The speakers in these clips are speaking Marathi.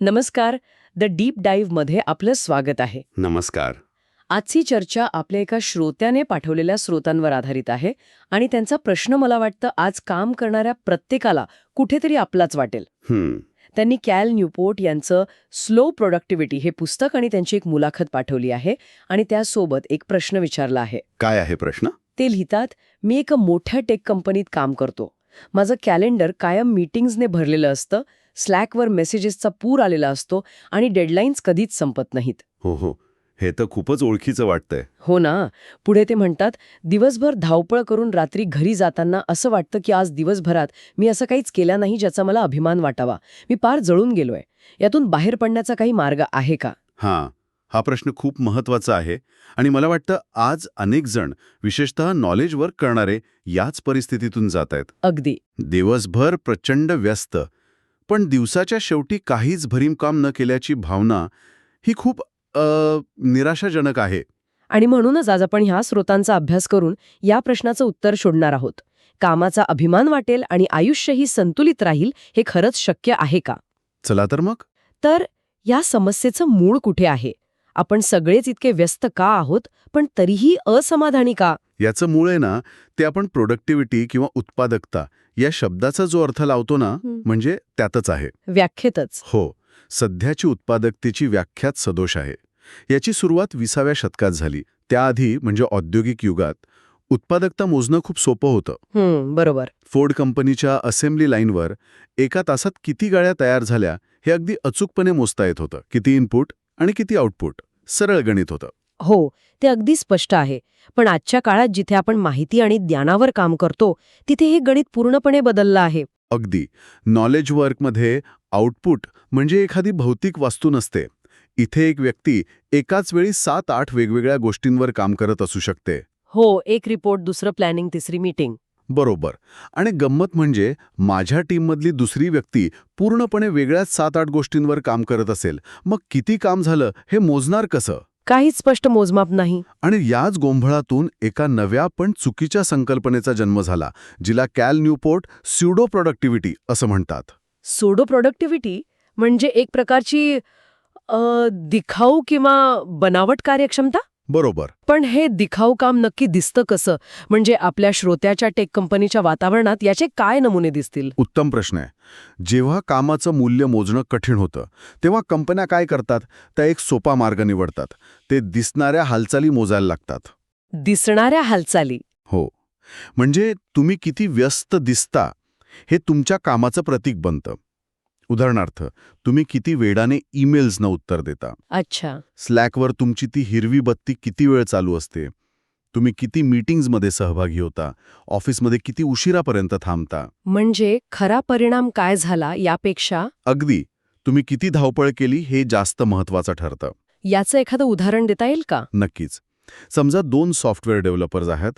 नमस्कार. द डीपमध्ये आपलं स्वागत आहे. नमस्कार. आजची चर्चा आपल्या एका श्रोत्याने पाठवलेल्या स्रोतांवर आधारित आहे आणि त्यांचा प्रश्न मला वाटतं आज काम करणाऱ्या प्रत्येकाला कुठेतरी आपलाच वाटेल. त्यांनी कॅल न्यूपोर्ट यांचं स्लो प्रोडक्टिव्हिटी हे पुस्तक आणि त्यांची एक मुलाखत पाठवली आहे आणि त्यासोबत एक प्रश्न विचारला आहे. काय आहे प्रश्न? ते लिहितात मी एका मोठ्या टेक कंपनीत काम करतो. माझं कॅलेंडर कायम मीटिंग्सने भरलेलं असतं. स्लॅकवर मेसेजेसचा पूर आलेला असतो आणि डेडलाईन्स कधीच संपत नाहीत. हो हो. हे तर खूपच ओळखीचं वाटतंय. हो ना. पुढे ते म्हणतात दिवसभर धावपळ करून रात्री घरी जाताना असं वाटतं की आज दिवसभरात मी असं काहीच केलं नाही ज्याचा मला अभिमान वाटावा. मी पार जळून गेलोय. यातून बाहेर पडण्याचा काही मार्ग आहे का? हां. हा प्रश्न खूप महत्त्वाचा आहे आणि मला वाटतं आज अनेक जण विशेषतः नॉलेज वर्क करणारे याच परिस्थितीतून जात आहेत अगदी. दिवसभर प्रचंड व्यस्त पण दिवसाच्या शेवटी काहीच भरीम काम न केल्याची भावना ही खूप निराशाजनक आहे. आणि म्हणूनच आज आपण ह्या स्रोतांचा अभ्यास करून या प्रश्नाचं उत्तर शोधणार आहोत. कामाचा अभिमान वाटेल आणि आयुष्यही संतुलित राहील हे खरंच शक्य आहे का? चला तर मग. तर या समस्येचं मूळ कुठे आहे? आपण सगळेच इतके व्यस्त का आहोत? पण तरीही असमाधानी का? याचं मूळ आहे ना ते आपण प्रोडक्टिव्हिटी किंवा उत्पादकता या शब्दाचा जो अर्थ लावतो ना. म्हणजे त्यातच आहे. व्याख्येतच. हो. सध्याची उत्पादकतेची व्याख्यात सदोष आहे. याची सुरुवात विसाव्या शतकात झाली. त्याआधी म्हणजे औद्योगिक युगात उत्पादकता मोजणं खूप सोपं होतं. बरोबर. फोर्ड कंपनीच्या असेंब्ली लाईनवर एका तासात किती गाड्या तयार झाल्या हे अगदी अचूकपणे मोजता येत होतं. किती इनपुट आणि किती आउटपुट. सरळ गणित होतं. हो ते अगदी स्पष्ट आहे. पण आजच्या काळात जिथे आपण माहिती आणि ज्ञानावर काम करतो तिथे हे गणित पूर्णपणे बदललं आहे. अगदी. नॉलेज वर्कमध्ये आउटपुट म्हणजे एखादी भौतिक वास्तू नसते. इथे एक व्यक्ती एकाच वेळी सात आठ वेगवेगळ्या गोष्टींवर काम करत असू शकते. हो एक रिपोर्ट दुसरं प्लॅनिंग तिसरी मीटिंग बरोबर. आणि गंमत म्हणजे माझ्या टीममधली दुसरी व्यक्ती पूर्णपणे वेगळ्याच सात आठ गोष्टींवर काम करत असेल. मग किती काम झालं हे मोजणार कसं? काहीच स्पष्ट मोजमाप नाही. आणि याच गोंधळातून एका नव्या पण चुकीच्या संकल्पनेचा जन्म झाला जिला कॅल न्यूपोर्ट स्युडो प्रोडक्टिव्हिटी असं म्हणतात. सोडो प्रोडक्टिव्हिटी म्हणजे एक प्रकारची अ, दिखाऊ किंवा बनावट कार्यक्षमता? बरोबर. पण हे दिखाऊ काम नक्की दिसतं कसं? म्हणजे आपल्या श्रोत्याच्या टेक कंपनीच्या वातावरणात याचे काय नमुने दिसतील? उत्तम प्रश्न आहे. जेव्हा कामाचं मूल्य मोजणं कठीण होतं तेव्हा कंपन्या काय करतात? त्या एक सोपा मार्ग निवडतात. ते दिसणाऱ्या हालचाली मोजायला लागतात. दिसणाऱ्या हालचाली. हो. म्हणजे तुम्ही किती व्यस्त दिसता हे तुमच्या कामाचं प्रतीक बनतं. उदाहरणार्थ तुम्ही किती वेडाने ईमेल्सनं उत्तर देता? अच्छा. स्लॅकवर तुमची ती हिरवी बत्ती किती वेळ चालू असते? तुम्ही किती मीटिंग्जमध्ये सहभागी होता? ऑफिसमध्ये किती उशिरापर्यंत थांबता? म्हणजे खरा परिणाम काय झाला यापेक्षा? अगदी. तुम्ही किती धावपळ केली हे जास्त महत्वाचं ठरतं. याचं एखादं उदाहरण देता येईल का? नक्कीच. समजा दोन सॉफ्टवेअर डेव्हलपर्स आहेत.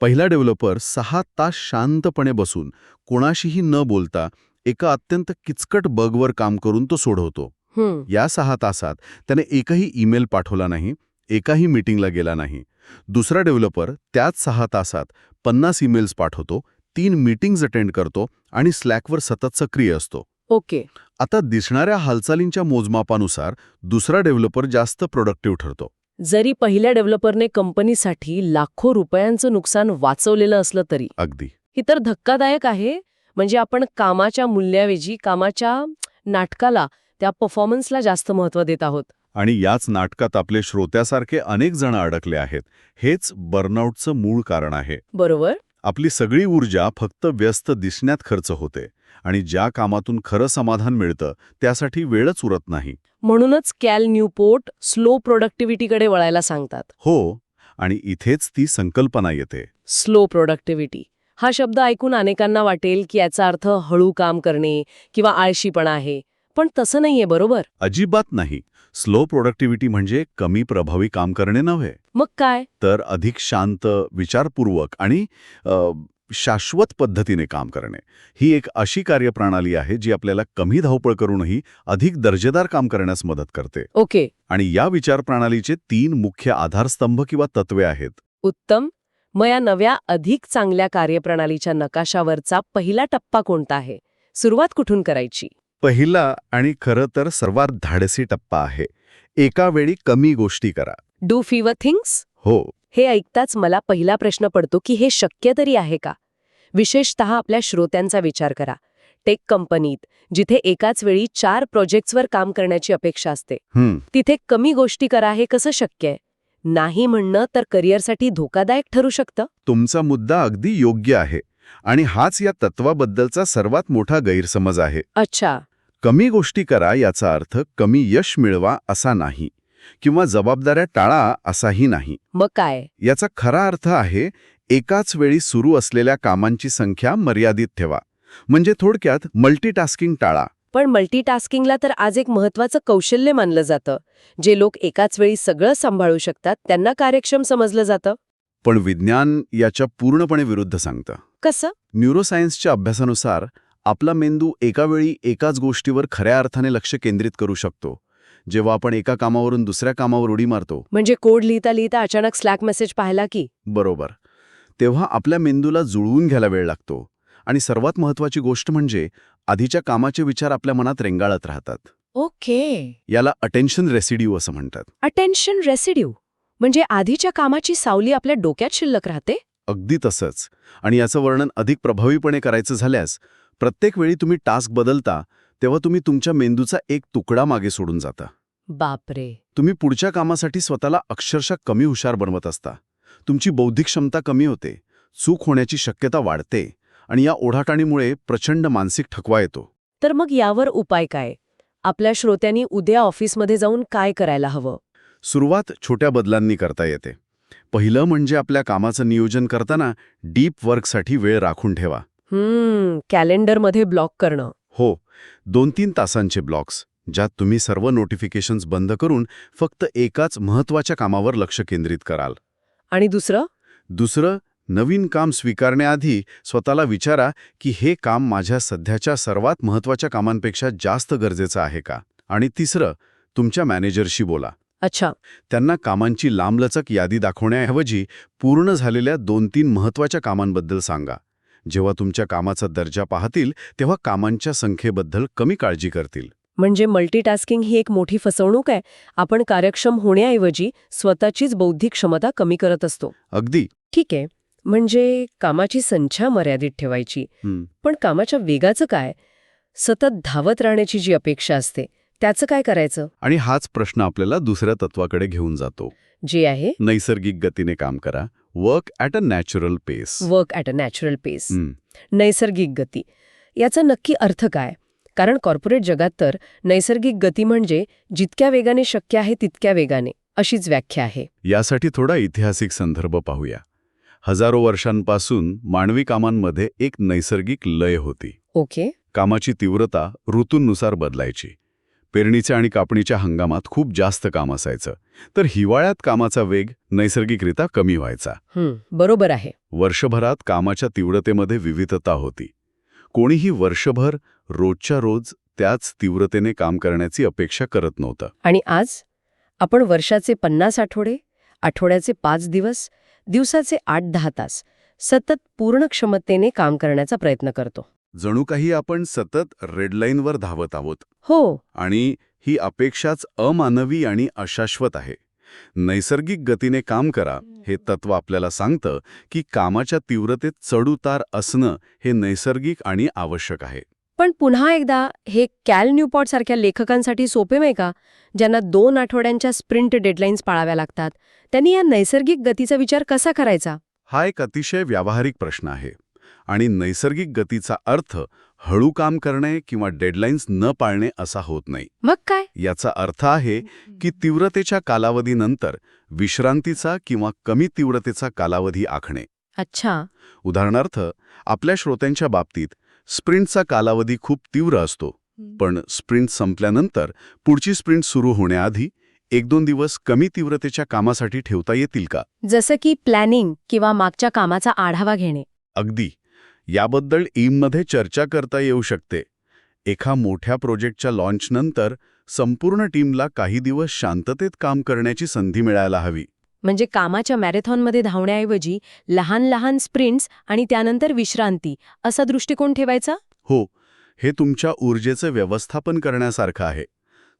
पहिला डेव्हलपर सहा तास शांतपणे बसून कोणाशीही न बोलता एका अत्यंत किचकट बगवर काम करून तो सोडवतो. या सहा तासात त्याने एकही ईमेल पाठवला नाही एकाही मीटिंगला गेला नाही. दुसरा डेव्हलपर त्याच सहा तासात पन्नास ईमेल्स पाठवतो तीन मीटिंग्ज अटेंड करतो आणि स्लॅकवर सतत सक्रिय असतो. ओके. आता दिसणाऱ्या हालचालींच्या मोजमापानुसार दुसरा डेव्हलपर जास्त प्रोडक्टिव्ह ठरतो. जरी पहिल्या डेव्हलपरने कंपनीसाठी लाखो रुपयांचं नुकसान वाचवलेलं असलं तरी. अगदी. ही तर धक्कादायक आहे. म्हणजे आपण कामाच्या मूल्याऐवजी कामाच्या नाटकाला त्या परफॉर्मन्सला जास्त महत्त्व देत आहोत. आणि याच नाटकात आपले श्रोत्यासारखे अनेक जण अडकले आहेत. हेच बर्नआउटचं मूळ कारण आहे. बरोबर. आपली सगळी ऊर्जा फक्त व्यस्त दिसण्यात खर्च होते आणि ज्या कामातून खरं समाधान मिळतं त्यासाठी वेळच उरत नाही. म्हणूनच कॅल न्यूपोर्ट स्लो प्रोडक्टिव्हिटीकडे वळायला सांगतात. हो आणि इथेच ती संकल्पना येते. Slow productivity. हा शब्द ऐकून अनेकांना वाटेल की याचा अर्थ हळू काम करणे किंवा आळशीपणा आहे. पण तसं नाहीये बरोबर? अजिबात नाही. स्लो प्रोडक्टिव्हिटी म्हणजे कमी प्रभावी काम करणे नव्हे. मग काय? तर अधिक शांत विचारपूर्वक आणि अ, शाश्वत पद्धतीने काम करणे. ही एक अशी कार्यप्रणाली आहे जी आपल्याला कमी धावपळ करूनही अधिक दर्जेदार काम करण्यास मदत करते. ओके. आणि या विचारप्रणालीचे तीन मुख्य आधारस्तंभ किंवा तत्वे आहेत. उत्तम. मग या नव्या अधिक चांगल्या कार्यप्रणालीच्या नकाशावरचा पहिला टप्पा कोणता आहे? सुरुवात कुठून करायची? पहिला आणि खरं तर सर्वात धाडसी टप्पा आहे. एका वेळी कमी गोष्टी करा. डू फिवर थिंग्स हो. हे ऐकताच मला पहिला प्रश्न पडतो की हे शक्य तरी आहे का? विशेषतः आपल्या श्रोत्यांचा विचार करा. टेक कंपनीत जिथे एकाच वेळी चार प्रोजेक्ट्सवर काम करण्याची अपेक्षा असते तिथे कमी गोष्टी करा हे कसं शक्य आहे? नाही म्हणणं तर करिअरसाठी धोकादायक ठरू शकतं? तुमचा मुद्दा अगदी योग्य आहे आणि हाच या तत्वाबद्दलचा सर्वात मोठा गैरसमज आहे. अच्छा. कमी गोष्टी करा याचा अर्थ कमी यश मिळवा असा नाही किंवा जबाबदाऱ्या टाळा असाही नाही. मग काय? याचा खरा अर्थ आहे एकाच वेळी सुरू असलेल्या कामांची संख्या मर्यादित ठेवा. म्हणजे थोडक्यात मल्टीटास्किंग टाळा. पण मल्टीटास्किंगला तर आज एक महत्वाचं कौशल्य मानलं जातं. जे लोक एकाच वेळी सगळं सांभाळू शकतात त्यांना कार्यक्षम समजलं जातं. पण विज्ञान याच्या पूर्णपणे विरुद्ध सांगतं. कसं? न्यूरोसायन्सच्या अभ्यासानुसार आपला मेंदू एका वेळी एकाच गोष्टीवर खऱ्या अर्थाने लक्ष केंद्रित करू शकतो. जेव्हा आपण एका कामावरून दुसऱ्या कामावर उडी मारतो. म्हणजे कोड लिहिता लिहिता अचानक स्लॅक मेसेज पाहिला की? बरोबर. तेव्हा आपल्या मेंदूला जुळवून घ्यायला वेळ लागतो. आणि सर्वात महत्वाची गोष्ट म्हणजे आधीच्या कामाचे विचार आपल्या मनात रेंगाळत राहतात. ओके. याला अटेन्शन रेसिड्यू असं म्हणतात. अटेन्शन रेसिड्यू म्हणजे आधीच्या कामाची सावली आपल्या डोक्यात शिल्लक राहते? अगदी तसंच. आणि याचं वर्णन अधिक प्रभावीपणे करायचं झाल्यास प्रत्येक वेळी तुम्ही टास्क बदलता तेव्हा तुम्ही तुमच्या मेंदूचा एक तुकडा मागे सोडून जाता. बापरे. तुम्ही पुढच्या कामासाठी स्वतःला अक्षरशः कमी हुशार बनवत असता. तुमची बौद्धिक क्षमता कमी होते. चूक होण्याची शक्यता वाढते. आणि या ओढाटाणीमुळे प्रचंड मानसिक ठकवा येतो. तर मग यावर उपाय काय? आपल्या श्रोत्यांनी उद्या ऑफिसमध्ये जाऊन काय करायला हवं? सुरुवात छोट्या बदलांनी करता येते. पहिलं म्हणजे आपल्या कामाचं नियोजन करताना डीप वर्कसाठी वेळ राखून ठेवा. हम्म कॅलेंडरमध्ये ब्लॉक करणं. हो दोन तीन तासांचे ब्लॉक्स ज्यात तुम्ही सर्व नोटिफिकेशन्स बंद करून फक्त एकाच महत्त्वाच्या कामावर लक्ष केंद्रित कराल. आणि दुसरं? दुसरं नवीन काम स्वीकारण्याआधी स्वतःला विचारा की हे काम माझ्या सध्याच्या सर्वात महत्त्वाच्या कामांपेक्षा जास्त गरजेचं आहे का? आणि तिसरं तुमच्या मॅनेजरशी बोला. अच्छा. त्यांना कामांची लांबलचक यादी दाखवण्याऐवजी पूर्ण झालेल्या दोन तीन महत्त्वाच्या कामांबद्दल सांगा. जेव्हा तुमच्या कामाचा दर्जा पाहतील तेव्हा कामांच्या संख्येबद्दल कमी काळजी करतील. म्हणजे मल्टीटास्किंग ही एक मोठी फसवणूक आहे. आपण कार्यक्षम होण्याऐवजी स्वतःचीच बौद्धिक क्षमता कमी करत असतो. अगदी. ठीक आहे. म्हणजे कामाची संख्या मर्यादित ठेवायची. पण कामाच्या वेगाचं काय? सतत धावत राहण्याची जी अपेक्षा असते त्याचं काय करायचं? आणि हाच प्रश्न आपल्याला दुसऱ्या तत्वाकडे घेऊन जातो. जे आहे? नैसर्गिक गतीने काम करा. Work at a natural pace work at a natural pace नैसर्गिक गती. याचा नक्की अर्थ काय? कारण कॉर्पोरेट जगात तर नैसर्गिक गती म्हणजे जितक्या वेगाने शक्य आहे तितक्या वेगाने अशीच व्याख्या आहे. यासाठी थोडा ऐतिहासिक संदर्भ पाहूया. हजारो वर्षांपासून मानवी कामांमध्ये एक नैसर्गिक लय होती. ओके. कामाची तीव्रता ऋतूंनुसार बदलायची. पेरणीच्या आणि कापणीच्या हंगामात खूप जास्त काम असायचं. तर हिवाळ्यात कामाचा वेग नैसर्गिकरित्या कमी व्हायचा. बरोबर आहे. वर्षभरात कामाच्या तीव्रतेमध्ये विविधता होती. कोणीही वर्षभर रोजच्या रोज त्याच तीव्रतेने काम करण्याची अपेक्षा करत नव्हतं. आणि आज? आपण वर्षाचे पन्नास आठवडे आठवड्याचे पाच दिवस दिवसाचे आठ दहा तास सतत पूर्ण क्षमतेने काम करण्याचा प्रयत्न करतो. जणू काही आपण सतत रेडलाईनवर धावत आहोत. हो. आणि ही अपेक्षाच अमानवी आणि अशाश्वत आहे. नैसर्गिक गतीने काम करा हे तत्व आपल्याला सांगतं की कामाच्या तीव्रतेत चढउतार असणं हे नैसर्गिक आणि आवश्यक आहे. पण पुन्हा एकदा हे कॅल न्यूपॉट सारख्या लेखकांसाठी सोपे नाही का? ज्यांना दोन आठवड्यांच्या स्प्रिंट डेडलाईन्स पाळाव्या लागतात. त्यांनी या नैसर्गिक गतीचा विचार कसा करायचा? हा एक अतिशय व्यावहारिक प्रश्न आहे. आणि नैसर्गिक गतीचा अर्थ हळू काम करणे किंवा डेडलाईन्स न पाळणे असा होत नाही. मग काय? याचा अर्थ आहे की तीव्रतेच्या कालावधीनंतर विश्रांतीचा किंवा कमी तीव्रतेचा कालावधी आखणे. अच्छा. उदाहरणार्थ आपल्या श्रोत्यांच्या बाबतीत स्प्रिंटचा कालावधी खूप तीव्र असतो पण स्प्रिंट संपल्यानंतर पुढची स्प्रिंट सुरू होण्याआधी एक दोन दिवस कमी तीव्रतेच्या कामासाठी ठेवता येतील का? जसं की प्लॅनिंग किंवा मागच्या कामाचा आढावा घेणे. अगदी. याबद्दल ईममध्ये चर्चा करता येऊ शकते. एका मोठ्या प्रोजेक्टच्या लॉन्चनंतर संपूर्ण टीमला काही दिवस शांततेत काम करण्याची संधी मिळायला हवी. म्हणजे कामाच्या मॅरेथॉनमध्ये धावण्याऐवजी लहान लहान स्प्रिंट्स आणि त्यानंतर विश्रांती असा दृष्टिकोन ठेवायचा? हो. हे तुमच्या ऊर्जेचं व्यवस्थापन करण्यासारखं आहे.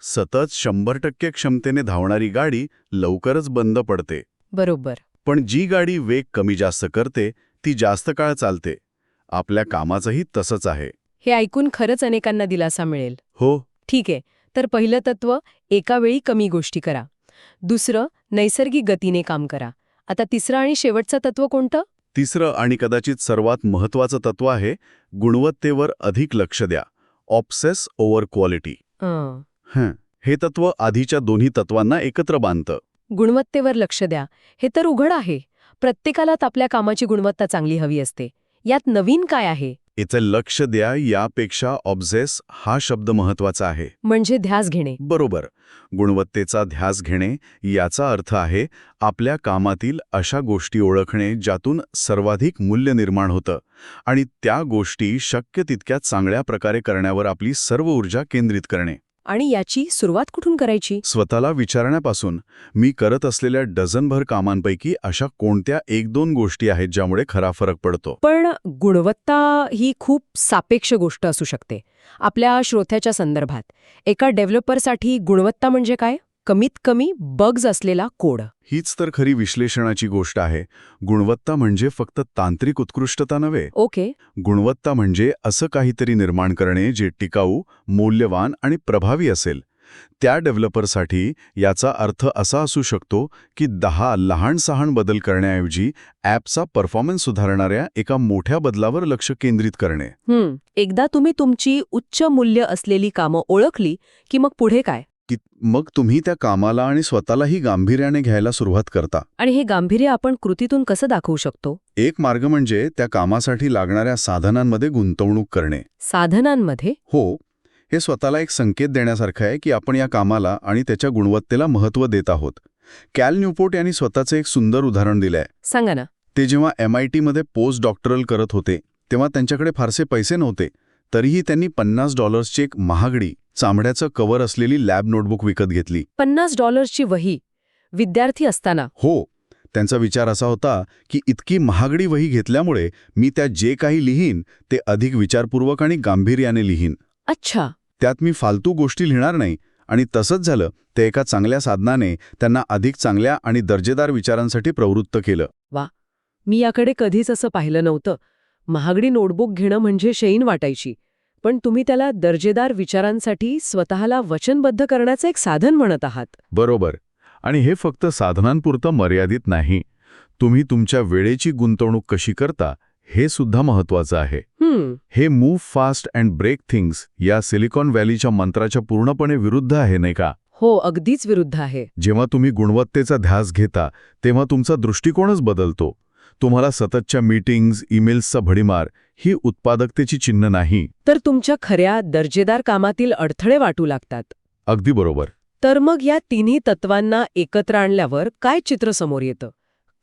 सतत शंभर टक्के क्षमतेने धावणारी गाडी लवकरच बंद पडते. बरोबर. पण जी गाडी वेग कमी जास्त करते ती जास्त काळ चालते. आपल्या कामाचंही तसंच आहे. हे ऐकून खरंच अनेकांना दिलासा मिळेल. हो. ठीक आहे. तर पहिलं तत्व एका वेळी कमी गोष्टी करा. दुसरं नैसर्गिक गतीने काम करा. आता तिसरं आणि शेवटचं तत्व कोणतं? तिसरं आणि कदाचित सर्वात महत्वाचं तत्व आहे गुणवत्तेवर अधिक लक्ष द्या. ऑप्सेस ओव्हर क्वालिटी हं. हे तत्व आधीच्या दोन्ही तत्वांना एकत्र बांधतं. गुणवत्तेवर लक्ष द्या. हे तर उघड आहे. प्रत्येकालाच आपल्या कामाची गुणवत्ता चांगली हवी असते. यात नवीन काय आहे? याचं लक्ष द्या यापेक्षा ऑब्झेस हा शब्द महत्त्वाचा आहे. म्हणजे ध्यास घेणे. बरोबर. गुणवत्तेचा ध्यास घेणे याचा अर्थ आहे आपल्या कामातील अशा गोष्टी ओळखणे ज्यातून सर्वाधिक मूल्य निर्माण होतं. आणि त्या गोष्टी शक्य तितक्या चांगल्या प्रकारे करण्यावर आपली सर्व ऊर्जा केंद्रित करणे. आणि याची सुरुवात कुठून करायची? स्वतःला विचारण्यापासून मी करत असलेल्या डझनभर कामांपैकी अशा कोणत्या एक दोन गोष्टी आहेत ज्यामुळे खरा फरक पडतो? पण गुणवत्ता ही खूप सापेक्ष गोष्ट असू शकते. आपल्या श्रोत्याच्या संदर्भात एका डेव्हलपरसाठी गुणवत्ता म्हणजे काय? कमीत कमी बग्ज असलेला कोड. हीच तर खरी विश्लेषणाची गोष्ट आहे. गुणवत्ता म्हणजे फक्त तांत्रिक उत्कृष्टता नव्हे. ओके. गुणवत्ता म्हणजे असं काहीतरी निर्माण करणे जे टिकाऊ मूल्यवान आणि प्रभावी असेल. त्या डेव्हलपरसाठी याचा अर्थ असा असू शकतो की दहा लहान सहान बदल करण्याऐवजी ॲपचा परफॉर्मन्स सुधारणाऱ्या एका मोठ्या बदलावर लक्ष केंद्रित करणे. एकदा तुम्ही तुमची उच्च मूल्य असलेली कामं ओळखली की मग पुढे काय? की मग तुम्ही त्या कामाला आणि स्वतःलाही गांभीर्याने घ्यायला सुरुवात करता. आणि हे गांभीर्य आपण कृतीतून कसं दाखवू शकतो? एक मार्ग म्हणजे त्या कामासाठी लागणाऱ्या साधनांमध्ये गुंतवणूक करणे. साधनांमध्ये? हो हे स्वतःला एक संकेत देण्यासारखं आहे की आपण या कामाला आणि त्याच्या गुणवत्तेला महत्त्व देत आहोत. कॅल न्यूपोर्ट यांनी स्वतःचं एक सुंदर उदाहरण दिलंय. सांगा ना. ते जेव्हा एम आय टीमध्ये पोस्ट डॉक्टरल करत होते तेव्हा त्यांच्याकडे फारसे पैसे नव्हते. तरीही त्यांनी पन्नास डॉलर्सची एक महागडी चामड्याचं कवर असलेली लॅब नोटबुक विकत घेतली. पन्नास डॉलर्सची वही विद्यार्थी असताना. हो त्यांचा विचार असा होता की इतकी महागडी वही घेतल्यामुळे मी त्यात जे काही लिहीन ते अधिक विचारपूर्वक आणि गांभीर्याने लिहीन. अच्छा. त्यात मी फालतू गोष्टी लिहिणार नाही आणि तसंच झालं ते एका चांगल्या साधनाने त्यांना अधिक चांगल्या आणि दर्जेदार विचारांसाठी प्रवृत्त केलं. मी याकडे कधीच असं पाहिलं नव्हतं. महागडी नोटबुक घेणं म्हणजे शैन वाटायची. पण तुम्ही त्याला दर्जेदार विचारांसाठी स्वतःला वचनबद्ध करण्याचं एक साधन म्हणत आहात. बरोबर. आणि हे फक्त साधनांपुरतं मर्यादित नाही. तुम्ही तुमच्या वेळेची गुंतवणूक कशी करता हे सुद्धा महत्वाचं आहे. हे move fast and break things या सिलिकॉन व्हॅलीच्या मंत्राच्या पूर्णपणे विरुद्ध आहे नाही का? हो अगदीच विरुद्ध आहे. जेव्हा तुम्ही गुणवत्तेचा ध्यास घेता तेव्हा तुमचा दृष्टिकोनच बदलतो. तुम्हाला सततच्या मीटिंग्ज ईमेल्सचा भडीमार ही उत्पादकतेची चिन्ह नाही. तर तुमच्या खऱ्या दर्जेदार कामातील अडथळे वाटू लागतात. अगदी बरोबर. तर मग या तिन्ही तत्वांना एकत्र आणल्यावर काय चित्र समोर येतं?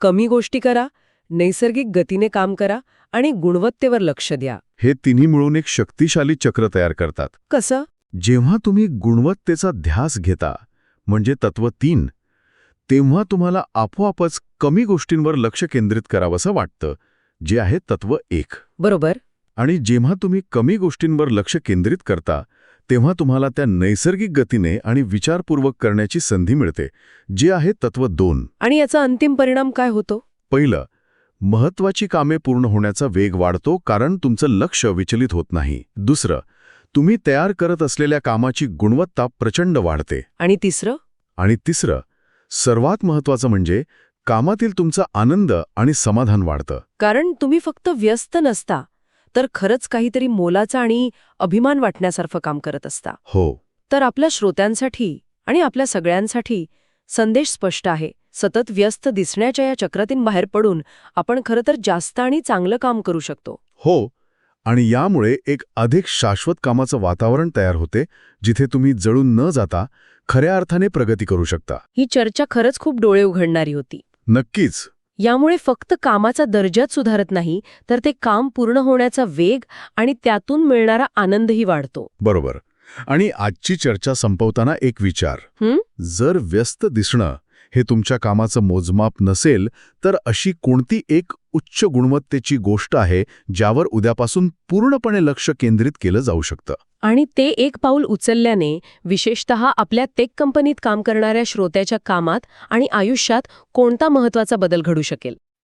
कमी गोष्टी करा नैसर्गिक गतीने काम करा आणि गुणवत्तेवर लक्ष द्या. हे तिन्ही मिळून एक शक्तिशाली चक्र तयार करतात. कसं? जेव्हा तुम्ही गुणवत्तेचा ध्यास घेता म्हणजे तत्व तीन तेव्हा तुम्हाला आपोआपच कमी गोष्टींवर लक्ष केंद्रित करावंसं वाटतं. जे आहे तत्व एक. बरोबर. आणि जेव्हा तुम्ही कमी गोष्टींवर लक्ष केंद्रित करता तेव्हा तुम्हाला त्या नैसर्गिक गतीने आणि विचारपूर्वक करण्याची संधी मिळते जे आहे तत्व दोन. आणि याचा अंतिम परिणाम काय होतो? पहिलं महत्वाची कामे पूर्ण होण्याचा वेग वाढतो कारण तुमचं लक्ष विचलित होत नाही. दुसरं तुम्ही तयार करत असलेल्या कामाची गुणवत्ता प्रचंड वाढते. आणि तिसरं? आणि तिसरं सर्वात महत्वाचं म्हणजे कामातील तुमचा आनंद आणि समाधान वाढतं. कारण तुम्ही फक्त व्यस्त नसता तर खरंच काहीतरी मोलाचं आणि अभिमान वाटण्यासारखं काम करत असता. हो. तर आपल्या श्रोत्यांसाठी आणि आपल्या सगळ्यांसाठी संदेश स्पष्ट आहे. सतत व्यस्त दिसण्याच्या या चक्रातून बाहेर पडून आपण खरं तर जास्त आणि चांगलं काम करू शकतो. हो. आणि यामुळे एक अधिक शाश्वत कामाचं वातावरण तयार होते जिथे तुम्ही जळून न जाता खऱ्या अर्थाने प्रगती करू शकता. ही चर्चा खरंच खूप डोळे उघडणारी होती. नक्कीच. यामुळे फक्त कामाचा दर्जाच सुधारत नाही तर ते काम पूर्ण होण्याचा वेग आणि त्यातून मिळणारा आनंदही वाढतो. बरोबर. आणि आजची चर्चा संपवताना एक विचार? जर व्यस्त दिसणं हे तुमच्या कामाचं मोजमाप नसेल तर अशी कोणती एक उच्च गुणवत्तेची गोष्ट आहे ज्यावर उद्यापासून पूर्णपणे लक्ष केंद्रित केलं जाऊ शकतं. आणि ते एक पाऊल उचलल्याने विशेषतः आपल्या टेक कंपनीत काम करणाऱ्या श्रोत्याच्या कामात आणि आयुष्यात कोणता महत्त्वाचा बदल घडू शकेल?